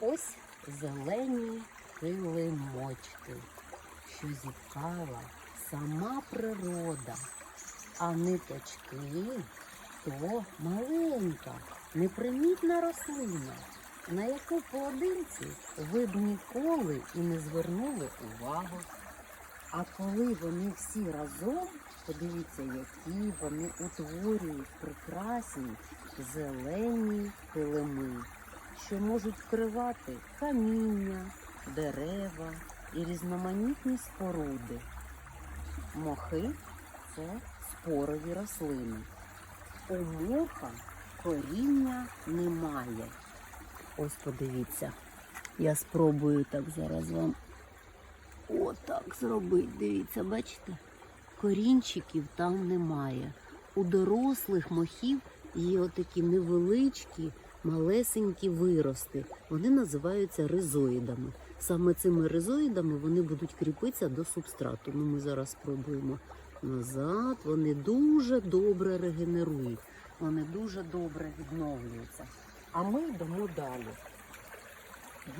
ось зелені килимочки, що зіткала сама природа, а ниточки то маленька, непримітна рослина, на яку поодинці ви б ніколи і не звернули увагу. А коли вони всі разом, подивіться, які вони утворюють прекрасні зелені килими, що можуть вкривати каміння, дерева і різноманітні споруди. Мохи це спорові рослини. У моха коріння немає. Ось подивіться. Я спробую так зараз вам отак зробити. Дивіться, бачите? Корінчиків там немає. У дорослих мохів є отакі невеличкі, малесенькі вирости. Вони називаються ризоїдами. Саме цими ризоїдами вони будуть кріпитися до субстрату. Ну, ми зараз спробуємо назад. Вони дуже добре регенерують, вони дуже добре відновлюються. А ми йдемо далі.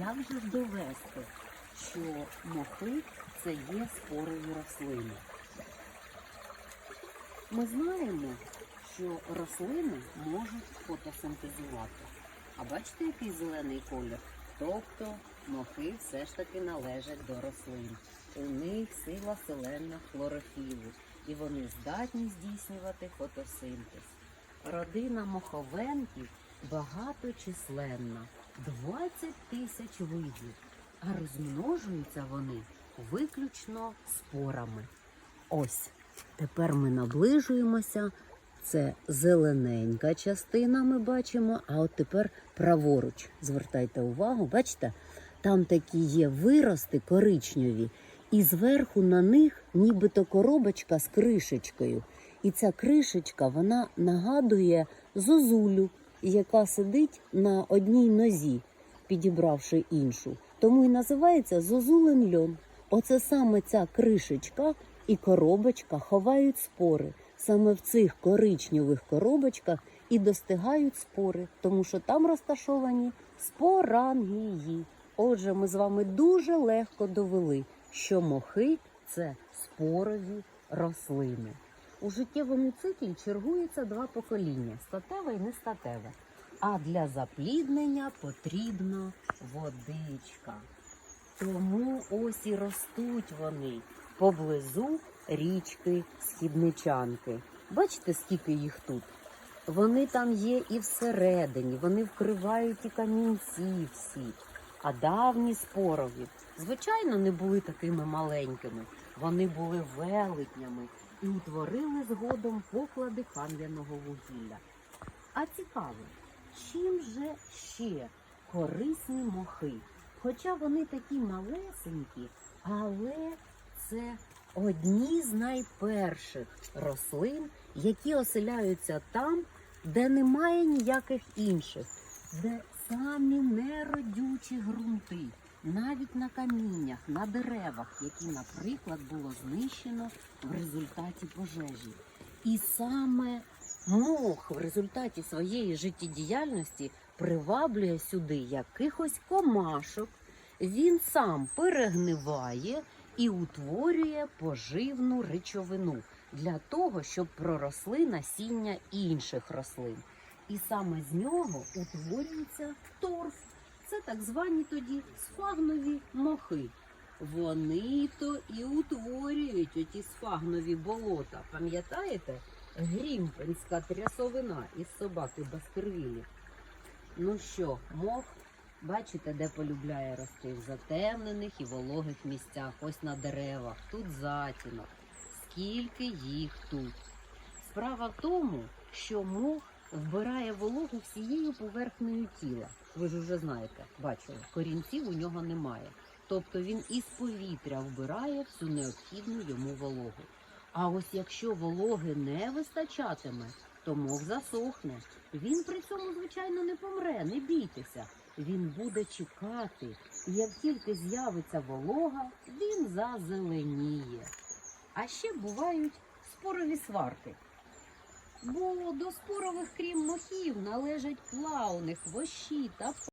Як же довести, що мохи це є спорові рослини? Ми знаємо, що рослини можуть фотосинтезувати. А бачите, який зелений колір? Тобто мохи все ж таки належать до рослин. У них сила селена хлорофілу, і вони здатні здійснювати фотосинтез. Родина моховенків багаточисленна 20 тисяч видів, а розмножуються вони виключно спорами. Ось тепер ми наближуємося. Це зелененька частина, ми бачимо. А от тепер праворуч. Звертайте увагу, бачите, там такі є вирости коричневі, і зверху на них нібито коробочка з кришечкою. І ця кришечка вона нагадує зозулю, яка сидить на одній нозі, підібравши іншу. Тому і називається зозулин льон. Оце саме ця кришечка і коробочка ховають спори. Саме в цих коричневих коробочках і достигають спори, тому що там розташовані спорангії. Отже, ми з вами дуже легко довели, що мохи це спорові рослини. У життєвому циклі чергується два покоління статеве і нестатеве. А для запліднення потрібна водичка. Тому ось і ростуть вони поблизу річки Східничанки. Бачите, скільки їх тут? Вони там є і всередині, вони вкривають і камінці всі. А давні спорові, звичайно, не були такими маленькими. Вони були велетнями і утворили згодом поклади кам'яного вугілля. А цікаво, чим же ще корисні мохи? Хоча вони такі малесенькі, але це одні з найперших рослин, які оселяються там, де немає ніяких інших, де самі неродючі ґрунти, навіть на каміннях, на деревах, які, наприклад, було знищено в результаті пожежі. І саме мох в результаті своєї життєдіяльності приваблює сюди якихось комашок. Він сам перегниває і утворює поживну речовину для того, щоб проросли насіння інших рослин. І саме з нього утворюється торф. Це так звані тоді сфагнові мохи. Вони то і утворюють оті сфагнові болота. Пам'ятаєте? Грімпенська трясовина із собаки Баскервілі. Ну що, мох, бачите, де полюбляє рости? В затемнених і вологих місцях, ось на деревах, тут затінок. Скільки їх тут? Справа в тому, що мох вбирає вологу всією поверхнею тіла. Ви ж вже знаєте, бачили, корінців у нього немає. Тобто він із повітря вбирає всю необхідну йому вологу. А ось якщо вологи не вистачатиме, то мох засохне. Він при цьому, звичайно, не помре, не бійтеся. Він буде чекати, і як тільки з'явиться волога, він зазеленіє. А ще бувають спорові сварки. Бо до спорових, крім мохів, належать плавних, хвощі та